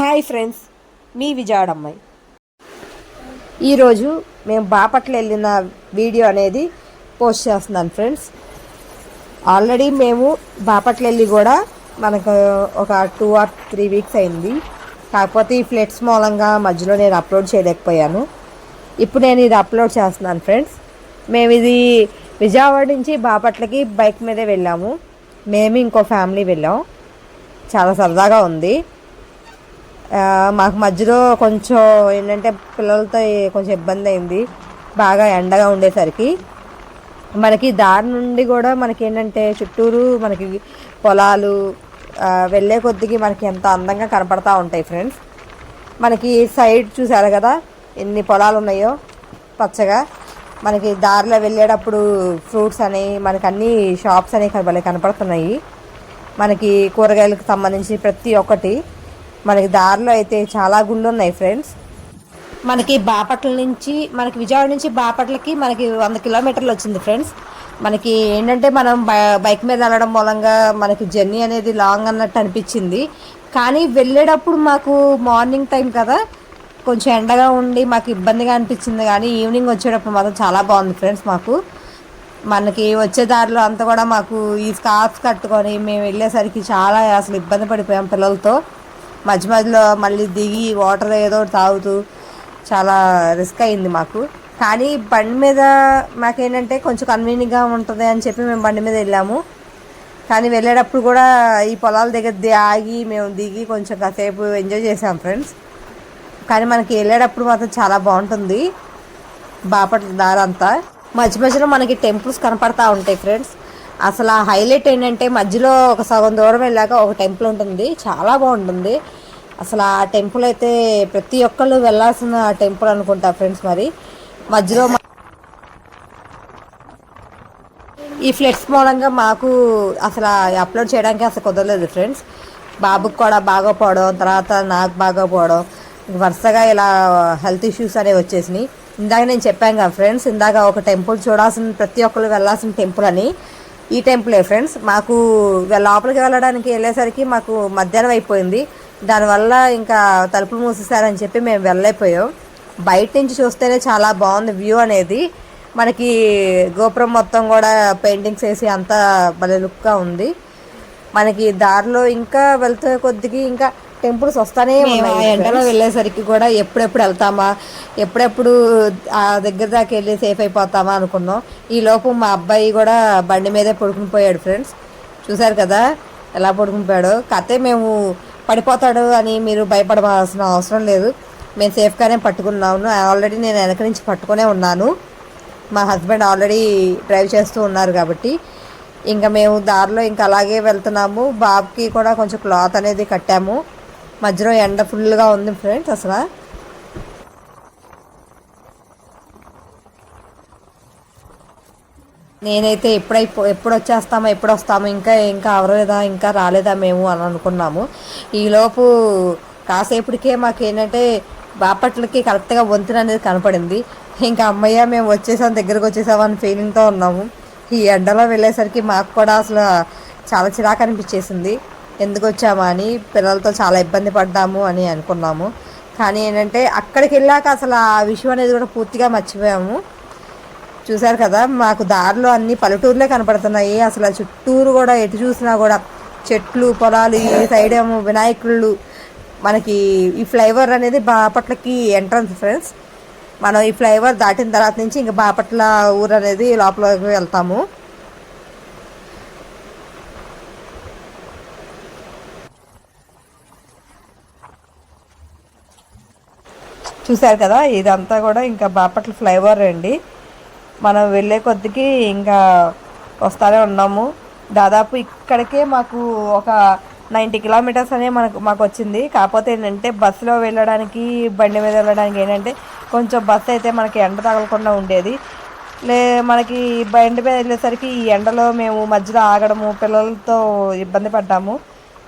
Hi friends మీ విజయాడమ్మాయి ఈరోజు మేము బాపట్ల వెళ్ళిన వీడియో అనేది పోస్ట్ చేస్తున్నాను ఫ్రెండ్స్. ఆల్రెడీ మేము బాపట్ల వెళ్ళి కూడా మనకు ఒక టూ ఆర్ త్రీ వీక్స్ అయింది. కాకపోతే ఈ ఫ్లెట్స్ మూలంగా మధ్యలో నేను అప్లోడ్ చేయలేకపోయాను. ఇప్పుడు నేను ఇది అప్లోడ్ చేస్తున్నాను ఫ్రెండ్స్. మేము ఇది విజయవాడ నుంచి బాపట్లకి బైక్ మీదే వెళ్ళాము. మేము ఇంకో ఫ్యామిలీ వెళ్ళాం. చాలా సరదాగా ఉంది. మాకు మధ్యలో కొంచెం ఏంటంటే పిల్లలతో కొంచెం ఇబ్బంది అయింది. బాగా ఎండగా ఉండేసరికి. మనకి దారి నుండి కూడా మనకి ఏంటంటే చుట్టూరు మనకి పొలాలు వెళ్ళే కొద్దికి మనకి ఎంత అందంగా కనపడతా ఉంటాయి ఫ్రెండ్స్. మనకి సైడ్ చూసారు కదా ఎన్ని పొలాలు ఉన్నాయో పచ్చగా. మనకి దారిలో వెళ్ళేటప్పుడు ఫ్రూట్స్ అని మనకి అన్ని షాప్స్ అనేవి భలే కనపడుతున్నాయి. మనకి కూరగాయలకు సంబంధించి ప్రతి ఒక్కటి. మనకి దారిలో అయితే చాలా గుళ్ళు ఉన్నాయి ఫ్రెండ్స్. మనకి బాపట్ల నుంచి మనకి విజయవాడ నుంచి బాపట్లకి మనకి వంద కిలోమీటర్లు వచ్చింది ఫ్రెండ్స్. మనకి ఏంటంటే మనం బైక్ మీద వెళ్ళడం మూలంగా మనకి జర్నీ అనేది లాంగ్ అన్నట్టు అనిపించింది. కానీ వెళ్ళేటప్పుడు మాకు మార్నింగ్ టైం కదా కొంచెం ఎండగా ఉండి మాకు ఇబ్బందిగా అనిపించింది. కానీ ఈవినింగ్ వచ్చేటప్పుడు మాత్రం చాలా బాగుంది ఫ్రెండ్స్ మాకు. మనకి వచ్చే దారిలో అంతా కూడా మాకు ఈ స్కార్ఫ్ కట్టుకొని మేము వెళ్ళేసరికి చాలా అసలు ఇబ్బంది పడిపోయాం పిల్లలతో. మధ్య మధ్యలో మళ్ళీ దిగి వాటర్ ఏదో ఒకటి తాగుతూ చాలా రిస్క్ అయింది మాకు. కానీ బండి మీద మాకేంటంటే కొంచెం కన్వీనియంట్గా ఉంటుంది అని చెప్పి మేము బండి మీద వెళ్ళాము. కానీ వెళ్ళేటప్పుడు కూడా ఈ పొలాల దగ్గర ఆగి మేము దిగి కొంచెం కాసేపు ఎంజాయ్ చేసాం ఫ్రెండ్స్ కానీ మనకి వెళ్ళేటప్పుడు మాత్రం చాలా బాగుంటుంది. బాపట్ల దారంతా. మధ్య మధ్యలో మనకి టెంపుల్స్ కనపడతా ఉంటాయి ఫ్రెండ్స్ అసలు ఆ హైలైట్ ఏంటంటే మధ్యలో ఒక సగం దూరం వెళ్ళాక ఒక టెంపుల్ ఉంటుంది. చాలా బాగుంటుంది. అసలు ఆ టెంపుల్ అయితే ప్రతి ఒక్కళ్ళు వెళ్ళాల్సిన టెంపుల్ అనుకుంటా ఫ్రెండ్స్ మరి. మధ్యలో ఈ ఫ్లెట్స్ మూలంగా మాకు అసలు అప్లోడ్ చేయడానికి అసలు కుదరలేదు ఫ్రెండ్స్. బాబుకి కూడా బాగోపోవడం తర్వాత నాకు బాగోపోవడం వరుసగా ఇలా హెల్త్ ఇష్యూస్ అనేవి వచ్చేసినాయి. ఇందాక నేను చెప్పాను కదా ఫ్రెండ్స్ ఇందాక ఒక టెంపుల్ చూడాల్సిన ప్రతి ఒక్కరు వెళ్ళాల్సిన టెంపుల్ అని. ఈ టెంపులే ఫ్రెండ్స్? మాకు లోపలికి వెళ్ళడానికి వెళ్ళేసరికి మాకు మధ్యాహ్నం అయిపోయింది. దానివల్ల ఇంకా తలుపులు మూసేశారని చెప్పి మేము వెళ్ళలేకపోయాం. బయట నుంచి చూస్తేనే చాలా బాగుంది వ్యూ అనేది. మనకి గోపురం మొత్తం కూడా పెయింటింగ్స్ వేసి అంతా భలే లుక్గా ఉంది. మనకి దారిలో ఇంకా వెళ్తే కొద్దిగా ఇంకా టెంపుల్స్ వస్తానే ఉన్నాయి ఎండలో వెళ్ళేసరికి కూడా ఎప్పుడెప్పుడు వెళ్తామా ఎప్పుడెప్పుడు ఆ దగ్గర దాకా వెళ్ళి సేఫ్ అయిపోతామా అనుకున్నాం. ఈ లోపు మా అబ్బాయి కూడా బండి మీదే పడుకుని పోయాడు ఫ్రెండ్స్ చూసారు కదా ఎలా పడుకుని పోయాడో కాకపోతే మేము పడిపోతాడు అని మీరు భయపడవలసిన అవసరం లేదు. మేము సేఫ్గానే పట్టుకున్నాము. ఆల్రెడీ నేను వెనక నుంచి పట్టుకునే ఉన్నాను. మా హస్బెండ్ ఆల్రెడీ డ్రైవ్ చేస్తూ ఉన్నారు కాబట్టి. ఇంకా మేము దారిలో ఇంకా అలాగే వెళ్తున్నాము. బాబుకి కూడా కొంచెం క్లాత్ అనేది కట్టాము. మధ్యలో ఎండ ఫుల్గా ఉంది ఫ్రెండ్స్ అసలు. నేనైతే ఎప్పుడైపో ఎప్పుడు వచ్చేస్తామో ఎప్పుడు వస్తామో ఇంకా ఇంకా అవరలేదా ఇంకా రాలేదా మేము అని అనుకున్నాము. ఈలోపు కాసేపటికే మాకు ఏంటంటే బాపట్లకి కరెక్ట్గా వంతున అనేది కనపడింది. ఇంకా అమ్మయ్య మేము వచ్చేసాం దగ్గరకు వచ్చేసాం అని ఫీలింగ్తో ఉన్నాము. ఈ ఎండలో వెళ్ళేసరికి మాకు కూడా అసలు చాలా చిరాకు అనిపించేసింది ఎందుకు వచ్చామా అని పిల్లలతో చాలా ఇబ్బంది పడ్డాము అని అనుకున్నాము. కానీ ఏంటంటే అక్కడికి వెళ్ళాక అసలు ఆ విషయం అనేది కూడా పూర్తిగా మర్చిపోయాము. చూశారు కదా మాకు దారిలో అన్ని పల్లెటూరులే కనపడుతున్నాయి. అసలు చుట్టూరు కూడా ఎటు చూసినా కూడా చెట్లు పొలాలు ఈ సైడ్ ఏమో వినాయకుళ్ళు. మనకి ఈ ఫ్లైఓవర్ అనేది బాపట్లకి ఎంట్రన్స్ ఫ్రెండ్స్. మనం ఈ ఫ్లైఓవర్ దాటిన తర్వాత నుంచి ఇంకా బాపట్ల ఊరు అనేది లోపలికి వెళ్తాము. చూశారు కదా ఇదంతా కూడా ఇంకా బాపట్ల ఫ్లైఓవర్ అండి. మనం వెళ్ళే కొద్దికి ఇంకా వస్తానే ఉన్నాము. దాదాపు ఇక్కడికే మాకు ఒక నైంటీ కిలోమీటర్స్ అనే మనకు మాకు వచ్చింది. కాకపోతే ఏంటంటే బస్సులో వెళ్ళడానికి బండి మీద వెళ్ళడానికి ఏంటంటే కొంచెం బస్సు అయితే మనకి ఎండ తగలకుండా ఉండేది. లే మనకి బండి మీద వెళ్ళేసరికి ఈ ఎండలో మేము మధ్యలో ఆగడము పిల్లలతో ఇబ్బంది పడ్డాము.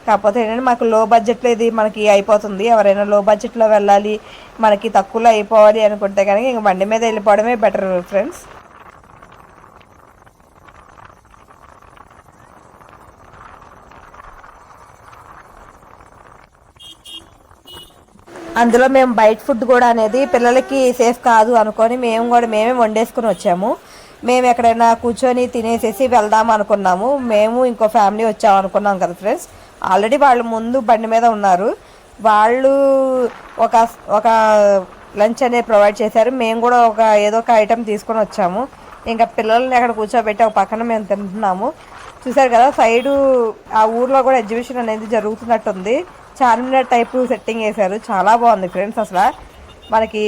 కాకపోతే ఏంటంటే మాకు లో బడ్జెట్లో ఇది మనకి అయిపోతుంది. ఎవరైనా లో బడ్జెట్లో వెళ్ళాలి మనకి తక్కువలో అయిపోవాలి అనుకుంటే కనుక ఇంక బండి మీద వెళ్ళిపోవడమే బెటర్ ఫ్రెండ్స్ అందులో మేము బయట ఫుడ్ కూడా అనేది పిల్లలకి సేఫ్ కాదు అనుకొని మేము కూడా మేమే వండేసుకుని వచ్చాము. మేము ఎక్కడైనా కూర్చొని తినేసేసి వెళ్దాం అనుకున్నాము. మేము ఇంకో ఫ్యామిలీ వచ్చాము అనుకున్నాం కదా ఫ్రెండ్స్ ఆల్రెడీ వాళ్ళు ముందు బండి మీద ఉన్నారు. వాళ్ళు ఒక ఒక లంచ్ అనేది ప్రొవైడ్ చేశారు. మేము కూడా ఒక ఏదో ఒక ఐటెం తీసుకొని వచ్చాము. ఇంకా పిల్లల్ని అక్కడ కూర్చోబెట్టి ఒక పక్కన మేము తింటున్నాము. చూసారు కదా సైడు ఆ ఊర్లో కూడా ఎగ్జిబిషన్ అనేది జరుగుతున్నట్టుంది. చార్మినార్ టైప్ సెట్టింగ్ వేశారు. చాలా బాగుంది ఫ్రెండ్స్ అసలు. మనకి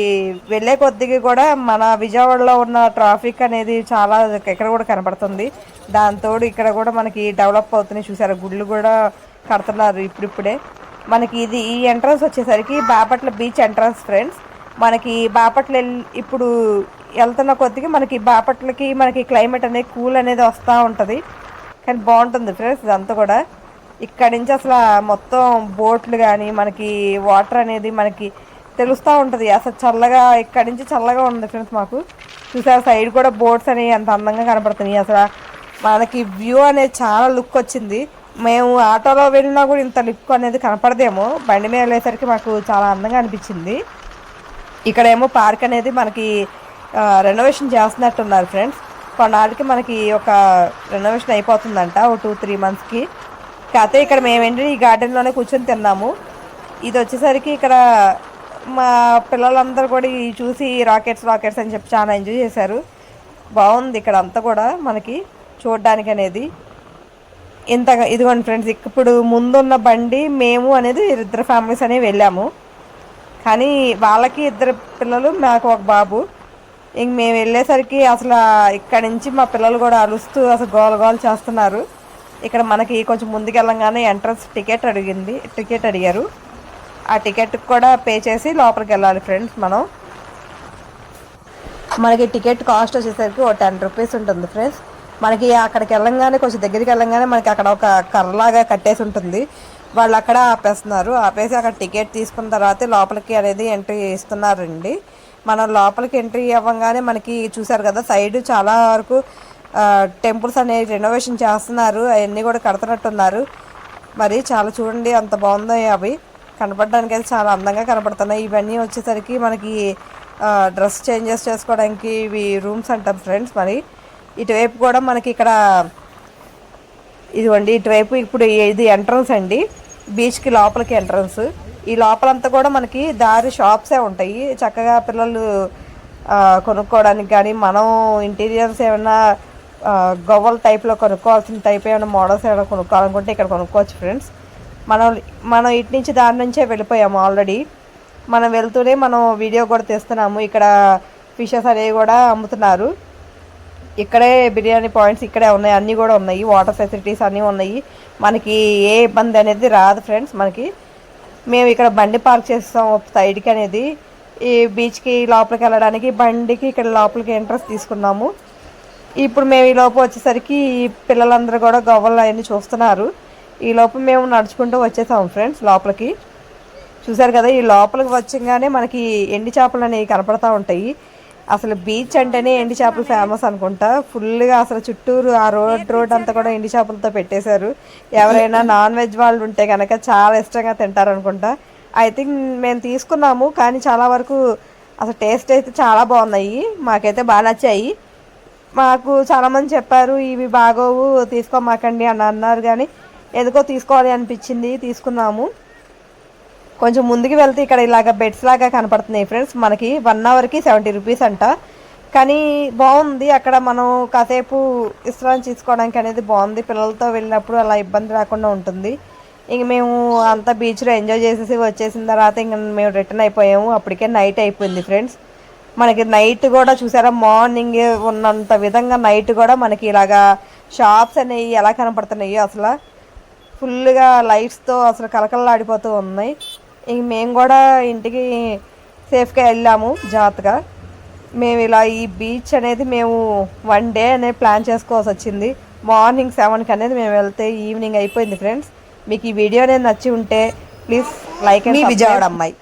వెళ్ళే కొద్దిగా కూడా మన విజయవాడలో ఉన్న ట్రాఫిక్ అనేది చాలా ఎక్కడ కూడా కనపడుతుంది. దాంతో ఇక్కడ కూడా మనకి డెవలప్ అవుతున్నాయి. చూసారు గుళ్ళు కూడా కడుతున్నారు ఇప్పుడిప్పుడే. మనకి ఇది ఈ ఎంట్రన్స్ వచ్చేసరికి బాపట్ల బీచ్ ఎంట్రన్స్ ఫ్రెండ్స్ మనకి బాపట్ల ఇప్పుడు వెళ్తున్న కొద్దిగా మనకి బాపట్లకి మనకి క్లైమేట్ అనేది కూల్ అనేది వస్తూ ఉంటుంది. కానీ బాగుంటుంది ఫ్రెండ్స్ ఇదంతా కూడా. ఇక్కడి నుంచి అసలు మొత్తం బోట్లు కానీ మనకి వాటర్ అనేది మనకి తెలుస్తూ ఉంటుంది. అసలు చల్లగా ఇక్కడ నుంచి చల్లగా ఉంది ఫ్రెండ్స్ మాకు. చూసారు సైడ్ కూడా బోట్స్ అనేవి అంత అందంగా కనపడుతున్నాయి. అసలు మనకి వ్యూ అనేది చాలా లుక్ వచ్చింది. మేము ఆటోలో వెళ్ళినా కూడా ఇంత లుక్ అనేది కనపడదేమో. బండి మీద వెళ్ళేసరికి మాకు చాలా అందంగా అనిపించింది. ఇక్కడేమో పార్క్ అనేది మనకి రెనోవేషన్ చేస్తున్నట్టున్నారు ఫ్రెండ్స్. కొన్నాళ్ళకి మనకి ఒక రెనోవేషన్ అయిపోతుందంట ఓ టూ త్రీ మంత్స్కి కాకపోతే ఇక్కడ మేము ఈ గార్డెన్లోనే కూర్చొని తిన్నాము. ఇది వచ్చేసరికి ఇక్కడ మా పిల్లలందరూ కూడా చూసి రాకెట్స్ రాకెట్స్ అని చెప్పి చాలా ఎంజాయ్ చేశారు. బాగుంది ఇక్కడ అంతా కూడా మనకి చూడడానికి అనేది. ఇంత ఇదిగోండి ఫ్రెండ్స్ ఇప్పుడు ముందున్న బండి మేము అనేది ఇద్దరు ఫ్యామిలీస్ అనేవి వెళ్ళాము. కానీ వాళ్ళకి ఇద్దరు పిల్లలు నాకు ఒక బాబు. ఇంక మేము వెళ్ళేసరికి అసలు ఇక్కడ నుంచి మా పిల్లలు కూడా అరుస్తూ అసలు గోల గోల చేస్తున్నారు. ఇక్కడ మనకి కొంచెం ముందుకెళ్ళంగానే ఎంట్రన్స్ టికెట్ అడిగింది టికెట్ అడిగారు. ఆ టికెట్ కూడా పే చేసి లోపలికి వెళ్ళాలి ఫ్రెండ్స్ మనం. మనకి టికెట్ కాస్ట్ వచ్చేసరికి ఒక టెన్ రూపీస్ ఉంటుంది ఫ్రెండ్స్. మనకి అక్కడికి వెళ్ళంగానే కొంచెం దగ్గరికి వెళ్ళంగానే మనకి అక్కడ ఒక కర్రలాగా కట్టేసి ఉంటుంది. వాళ్ళు అక్కడ ఆపేస్తున్నారు. ఆపేసి అక్కడ టికెట్ తీసుకున్న తర్వాత లోపలికి అనేది ఎంట్రీ ఇస్తున్నారండి. మనం లోపలికి ఎంట్రీ అవ్వగానే మనకి చూసారు కదా సైడ్ చాలా వరకు టెంపుల్స్ అనేవి రెనోవేషన్ చేస్తున్నారు. అవన్నీ కూడా కడుతున్నట్టున్నారు. మరి చాలా చూడండి అంత బాగుందో అవి. కనపడడానికి అయితే చాలా అందంగా కనపడుతున్నాయి. ఇవన్నీ వచ్చేసరికి మనకి డ్రెస్ చేంజెస్ చేసుకోవడానికి ఇవి రూమ్స్ అంటాం ఫ్రెండ్స్ మరి. ఇటువైపు కూడా మనకి ఇక్కడ ఇదిగోండి ఇటువైపు ఇప్పుడు ఇది ఎంట్రన్స్ అండి. బీచ్కి లోపలికి ఎంట్రన్స్ ఈ లోపలంతా కూడా మనకి దారి షాప్సే ఉంటాయి. చక్కగా పిల్లలు కొనుక్కోవడానికి కానీ మనం ఇంటీరియర్స్ ఏమైనా గవ్వల టైప్లో కొనుక్కోవాల్సిన టైప్ ఏమైనా మోడల్స్ ఏమైనా కొనుక్కోవాలనుకుంటే ఇక్కడ కొనుక్కోవచ్చు ఫ్రెండ్స్ మనం మనం ఇటు నుంచి దాని నుంచే వెళ్ళిపోయాము ఆల్రెడీ మనం వెళ్తూనే మనం వీడియో కూడా తీస్తున్నాము. ఇక్కడ ఫిషెస్ అనేవి కూడా అమ్ముతున్నారు. ఇక్కడే బిర్యానీ పాయింట్స్ ఇక్కడే ఉన్నాయి అన్నీ కూడా ఉన్నాయి. వాటర్ ఫెసిలిటీస్ అన్నీ ఉన్నాయి. మనకి ఏ ఇబ్బంది అనేది రాదు ఫ్రెండ్స్ మనకి. మేము ఇక్కడ బండి పార్క్ చేస్తాం సైడ్కి అనేది. ఈ బీచ్కి లోపలికి వెళ్ళడానికి బండికి ఇక్కడ లోపలికి ఎంట్రన్స్ తీసుకున్నాము. ఇప్పుడు మేము ఈ లోపు వచ్చేసరికి పిల్లలందరూ కూడా గవ్వలు అవన్నీ చూస్తున్నారు. ఈ లోపు మేము నడుచుకుంటూ వచ్చేసాము ఫ్రెండ్స్ లోపలికి. చూసారు కదా ఈ లోపలికి వచ్చగానే మనకి ఎండి చేపలు అనేవి కనపడతా ఉంటాయి. అసలు బీచ్ అంటేనే ఎండి చేపలు ఫేమస్ అనుకుంటా. ఫుల్గా అసలు చుట్టూరు ఆ రోడ్ రోడ్ అంతా కూడా ఎండి చేపలతో పెట్టేశారు. ఎవరైనా నాన్ వెజ్ వాళ్ళు ఉంటే కనుక చాలా ఇష్టంగా తింటారు అనుకుంటా. ఐ థింక్ మేము తీసుకున్నాము కానీ చాలా వరకు అసలు టేస్ట్ అయితే చాలా బాగున్నాయి. మాకైతే బాగా నచ్చాయి. మాకు చాలామంది చెప్పారు ఇవి బాగోవు తీసుకోమాకండి అని అన్నారు. కానీ ఎందుకో తీసుకోవాలి అనిపించింది తీసుకున్నాము. కొంచెం ముందుకు వెళ్తే ఇక్కడ ఇలాగ బెడ్స్ లాగా కనపడుతున్నాయి ఫ్రెండ్స్ మనకి వన్ అవర్కి సెవెంటీ రూపీస్ అంట. కానీ బాగుంది. అక్కడ మనం కాసేపు విశ్రాంతి తీసుకోవడానికి అనేది బాగుంది. పిల్లలతో వెళ్ళినప్పుడు అలా ఇబ్బంది రాకుండా ఉంటుంది. ఇంక మేము అంతా బీచ్లో ఎంజాయ్ చేసేసి వచ్చేసిన తర్వాత ఇంక మేము రిటర్న్ అయిపోయాము. అప్పటికే నైట్ అయిపోయింది ఫ్రెండ్స్ మనకి నైట్ కూడా చూసారా? మార్నింగ్ ఉన్నంత విధంగా నైట్ కూడా మనకి ఇలాగా షాప్స్ అనేవి ఎలా కనపడుతున్నాయి అసలు. ఫుల్గా లైట్స్తో అసలు కలకలలాడిపోతూ ఉన్నాయి. మేము కూడా ఇంటికి సేఫ్గా వెళ్ళాము జాగ్రత్తగా. మేము ఇలా ఈ బీచ్ అనేది మేము వన్ డే అనేది ప్లాన్ చేసుకోవాల్సి వచ్చింది. మార్నింగ్ సెవెన్కి అనేది మేము వెళ్తే ఈవినింగ్ అయిపోయింది ఫ్రెండ్స్. మీకు ఈ వీడియో అనేది నచ్చి ఉంటే ప్లీజ్ లైక్ అండ్ విజయవాడ అమ్మాయి.